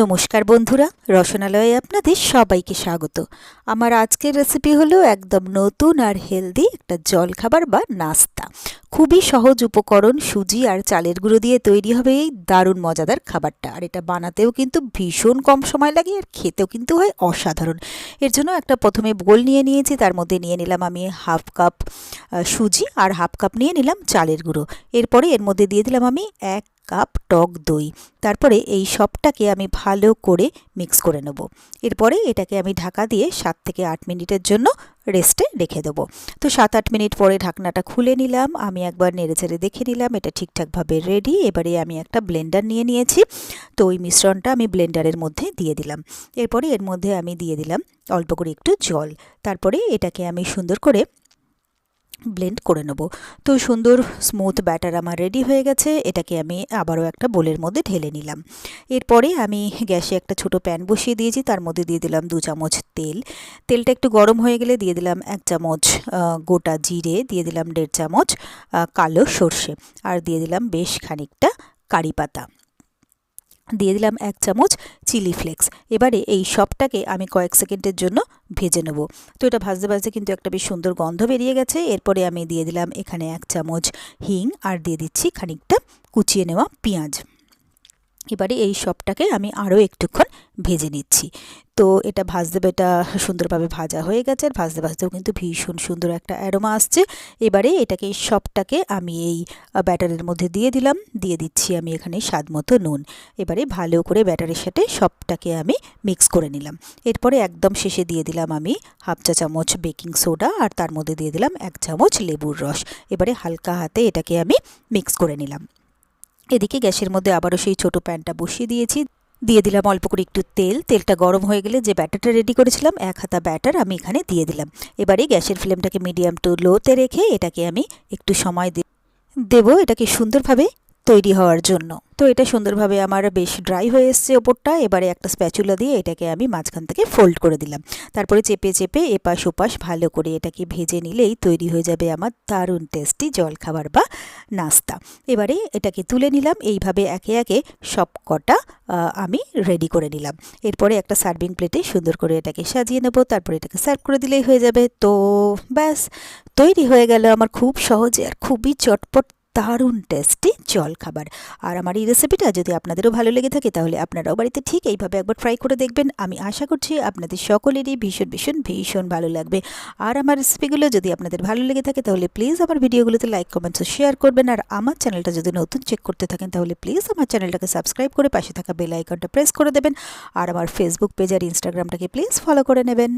নমস্কার বন্ধুরা, রসনালয়ে আপনাদের সবাইকে স্বাগত। আমার আজকের রেসিপি হলো একদম নতুন আর হেলদি একটা জলখাবার বা নাস্তা। খুবই সহজ উপকরণ, সুজি আর চালের গুঁড়ো দিয়ে তৈরি হবে এই দারুণ মজাদার খাবারটা। আর এটা বানাতেও কিন্তু ভীষণ কম সময় লাগে আর খেতেও কিন্তু হয় অসাধারণ। এর জন্য একটা প্রথমে বোল নিয়ে নিয়েছি, তার মধ্যে নিয়ে নিলাম আমি হাফ কাপ সুজি আর হাফ কাপ নিয়ে নিলাম চালের গুঁড়ো। এরপরে এর মধ্যে দিয়ে দিলাম আমি এক কাপ, টক, দই। তারপরে এই সবটাকে আমি ভালো করে মিক্স করে নেব। এরপরে এটাকে আমি ঢাকা দিয়ে সাত থেকে আট মিনিটের জন্য রেস্টে রেখে দেবো। তো সাত আট মিনিট পরে ঢাকনাটা খুলে নিলাম। আমি একবার নেড়েচেড়ে দেখে নিলাম, এটা ঠিকঠাকভাবে রেডি এবারে আমি একটা ব্লেন্ডার নিয়ে নিয়েছি। তো ওই মিশ্রণটা আমি ব্লেন্ডারের মধ্যে দিয়ে দিলাম। এরপরে এর মধ্যে আমি দিয়ে দিলাম অল্প করে একটু জল। তারপরে এটাকে আমি সুন্দর করে ব্লেন্ড করে নেব। তো সুন্দর স্মুথ ব্যাটার আমার রেডি হয়ে গেছে, এটাকে আমি আবারও একটা বোলের মধ্যে ঢেলে নিলাম। এরপরে আমি গ্যাসে একটা ছোট প্যান বসিয়ে দিয়েছি, তার মধ্যে দিয়ে দিলাম দু চামচ তেল। তেলটা একটু গরম হয়ে গেলে দিয়ে দিলাম এক চামচ গোটা জিরে, দিয়ে দিলাম দেড় চামচ কালো সর্ষে। আর দিয়ে দিলাম বেশ খানিকটা কারি পাতা। দিয়ে দিলাম এক চামচ চিলি ফ্লেক্স। এবারে এই সবটাকে আমি কয়েক সেকেন্ডের জন্য ভেজে নেব। তো এটা ভাজতে ভাজতে কিন্তু একটা বেশ সুন্দর গন্ধ বেরিয়ে গেছে। এরপরে আমি দিয়ে দিলাম এখানে এক চামচ হিং আর দিয়ে দিচ্ছি খানিকটা কুচিয়ে নেওয়া পেঁয়াজ। এবারে এই সবটাকে আমি আরও একটুক্ষণ ভেজে নিচ্ছি। তো এটা ভাজতে এটা সুন্দরভাবে ভাজা হয়ে গেছে, আর ভাজতে ভাজতেও কিন্তু ভীষণ সুন্দর একটা অ্যারোমা আসছে। এবারে এটাকে সবটাকে আমি এই ব্যাটারের মধ্যে দিয়ে দিলাম, দিয়ে দিচ্ছি আমি এখানে স্বাদ মতো নুন। এবারে ভালো করে ব্যাটারের সাথে সবটাকে আমি মিক্স করে নিলাম। এরপরে একদম শেষে দিয়ে দিলাম আমি হাফ চা চামচ বেকিং সোডা, আর তার মধ্যে দিয়ে দিলাম এক চামচ লেবুর রস। এবারে হালকা হাতে এটাকে আমি মিক্স করে নিলাম। এদিকে গ্যাসের মধ্যে আবারও সেই ছোট প্যানটা বসিয়ে দিয়েছি। দিয়ে দিলাম অল্প করে একটু তেল। তেলটা গরম হয়ে গেলে যে ব্যাটারটা রেডি করেছিলাম, এক হাতা ব্যাটার আমি এখানে দিয়ে দিলাম। এবারে গ্যাসের ফ্লেমটাকে মিডিয়াম টু লোতে রেখে এটাকে আমি একটু সময় দেব। এটাকে সুন্দরভাবে তৈরি হওয়ার জন্য। তো এটা সুন্দরভাবে আমার বেশ ড্রাই হয়ে এসছে ওপরটা। এবারে একটা স্প্যাচুলা দিয়ে এটাকে আমি মাঝখান থেকে ফোল্ড করে দিলাম। তারপরে চেপে চেপে এপাশ ওপাশ ভালো করে এটাকে ভেজে নিলেই তৈরি হয়ে যাবে আমার দারুণ টেস্টি জলখাবার বা নাস্তা। এবারে এটাকে তুলে নিলাম। এইভাবে একে একে সব কটা আমি রেডি করে নিলাম। এরপরে একটা সার্ভিং প্লেটে সুন্দর করে এটাকে সাজিয়ে নেব। তারপরে এটাকে সার্ভ করে দিলেই হয়ে যাবে। তো ব্যাস, তৈরি হয়ে গেল আমার খুব সহজে আর খুবই চটপট দারুণ টেস্টি জল খাবার আর আমার এই রেসিপিটা যদি আপনাদেরও ভালো লেগে থাকে, তাহলে আপনারাও বাড়িতে ঠিক এইভাবে একবার ট্রাই করে দেখবেন। আমি আশা করছি আপনাদের সকলেরই ভীষণ ভীষণ ভীষণ ভালো লাগবে। আর আমার রেসিপিগুলো যদি আপনাদের ভালো লেগে থাকে, তাহলে প্লিজ আমার ভিডিওগুলোতে লাইক কমেন্টস শেয়ার করবেন। আর আমার চ্যানেলটা যদি নতুন চেক করতে থাকেন, তাহলে প্লিজ আমার চ্যানেলটাকে সাবস্ক্রাইব করে পাশে থাকা বেল আইকনটা প্রেস করে দেবেন। আর আমার ফেসবুক পেজ আর ইনস্টাগ্রামটাকে প্লিজ ফলো করে নেবেন।